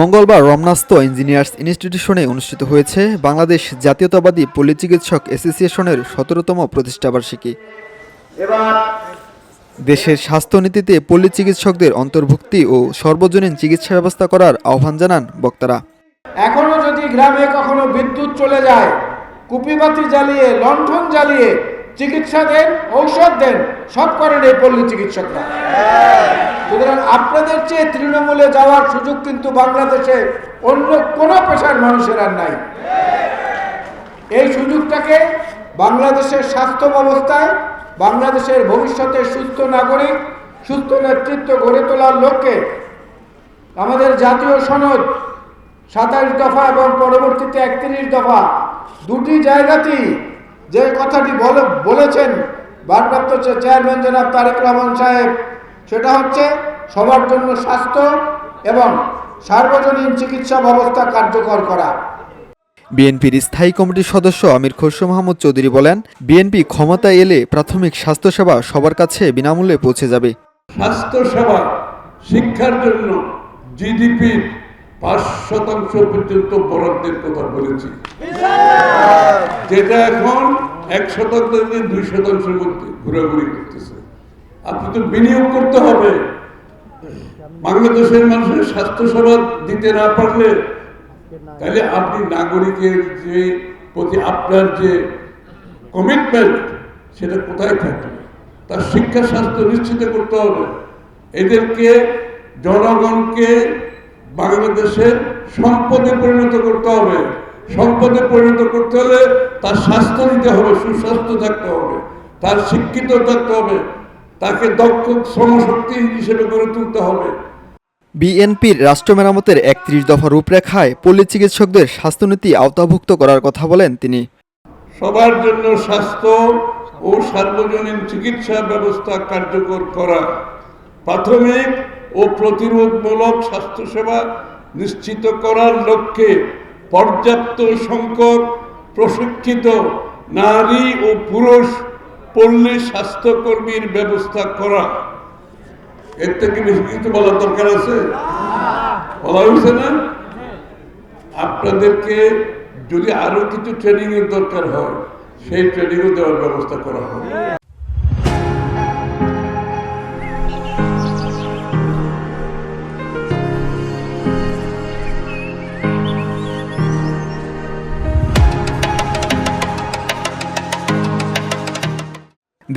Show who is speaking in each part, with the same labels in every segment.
Speaker 1: মঙ্গলবার রমনাস্থ ইঞ্জিনিয়ার্স ইনস্টিটিউশনে অনুষ্ঠিত হয়েছে বাংলাদেশ জাতীয়তাবাদী পল্লী চিকিৎসক অ্যাসোসিয়েশনের সতেরোতম প্রতিষ্ঠাবার্ষিকী দেশের স্বাস্থ্যনীতিতে পল্লী চিকিৎসকদের অন্তর্ভুক্তি ও সর্বজনীন চিকিৎসা ব্যবস্থা করার আহ্বান জানান বক্তারা
Speaker 2: এখনো যদি গ্রামে কখনো বিদ্যুৎ চলে যায় কুপিবাতি জ্বালিয়ে লণ্ঠন জ্বালিয়ে চিকিৎসা দেন ঔষধ দেন সব করেন এই পল্লী চিকিৎসকরা সুতরাং আপনাদের চেয়ে তৃণমূলে যাওয়ার সুযোগ কিন্তু বাংলাদেশে অন্য কোনো পেশার মানুষের আর নাই এই সুযোগটাকে বাংলাদেশের স্বাস্থ্য ব্যবস্থায় বাংলাদেশের ভবিষ্যতে সুস্থ নাগরিক সুস্থ নেতৃত্ব গড়ে তোলার লক্ষ্যে আমাদের জাতীয় সনদ সাতাশ দফা এবং পরবর্তীতে একত্রিশ দফা দুটি জায়গাতেই যে কথাটি বলেছেন ভারপ্রাপ্ত চেয়ারম্যান জনাব তারেক রহমান সাহেব সেটা হচ্ছে সবার জন্য স্বাস্থ্য এবং সার্বজনীন চিকিৎসা ব্যবস্থা কার্যকর করা
Speaker 1: বিএনপির স্থায়ী কমিটির সদস্য আমির খসরু মাহমুদ চৌধুরী বলেন বিএনপি ক্ষমতায় এলে প্রাথমিক স্বাস্থ্যসেবা সবার কাছে বিনামূল্যে পৌঁছে যাবে
Speaker 3: স্বাস্থ্যসেবা শিক্ষার জন্য জিডিপির পাঁচ শতাংশ পর্যন্ত বরাদ্দের কথা বলেছি যেটা এখন এক শতাংশ থেকে দুই শতাংশের মধ্যে ঘোরাঘুরি করতেছে আপনি তো বিনিয়োগ করতে হবে বাংলাদেশের মানুষের স্বাস্থ্যসেবা দিতে না পারলে তাহলে আপনি নাগরিকের যে প্রতি আপনার যে কমিটমেন্ট সেটা কোথায় থাকবে তার শিক্ষা স্বাস্থ্য নিশ্চিত করতে হবে এদেরকে জনগণকে বাংলাদেশের সম্পদে পরিণত করতে হবে সম্পদে পরিণত করতে হলে তার স্বাস্থ্য নিতে হবে সুস্বাস্থ্য থাকতে হবে তার শিক্ষিত থাকতে হবে তাকে দক্ষ শ্রমশক্তি হিসেবে গড়ে তুলতে হবে
Speaker 1: বিএনপির রাষ্ট্র মেরামতের একত্রিশ দফা রূপরেখায় পল্লী চিকিৎসকদের স্বাস্থ্যনীতি আওতাভুক্ত করার কথা বলেন তিনি
Speaker 4: সবার জন্য স্বাস্থ্য ও সার্বজনীন চিকিৎসা ব্যবস্থা কার্যকর করা প্রাথমিক ও প্রতিরোধমূলক স্বাস্থ্যসেবা নিশ্চিত করার লক্ষ্যে পর্যাপ্ত সংখ্যক প্রশিক্ষিত নারী ও পুরুষ পল্লী স্বাস্থ্যকর্মীর ব্যবস্থা করা এর থেকে বেশি কিছু বলার দরকার আছে বলা হয়েছে না আপনাদেরকে যদি আরো কিছু ট্রেনিংয়ের দরকার হয় সেই ট্রেনিংও দেওয়ার ব্যবস্থা করা হবে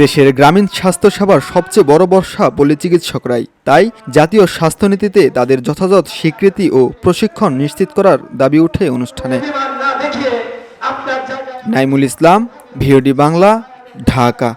Speaker 1: দেশের গ্রামীণ স্বাস্থ্যসেবার সবচেয়ে বড় বর্ষা বলে চিকিৎসকরাই তাই জাতীয় স্বাস্থ্যনীতিতে তাদের যথাযথ স্বীকৃতি ও প্রশিক্ষণ নিশ্চিত করার দাবি ওঠে অনুষ্ঠানে নাইমুল ইসলাম ভিওডি বাংলা ঢাকা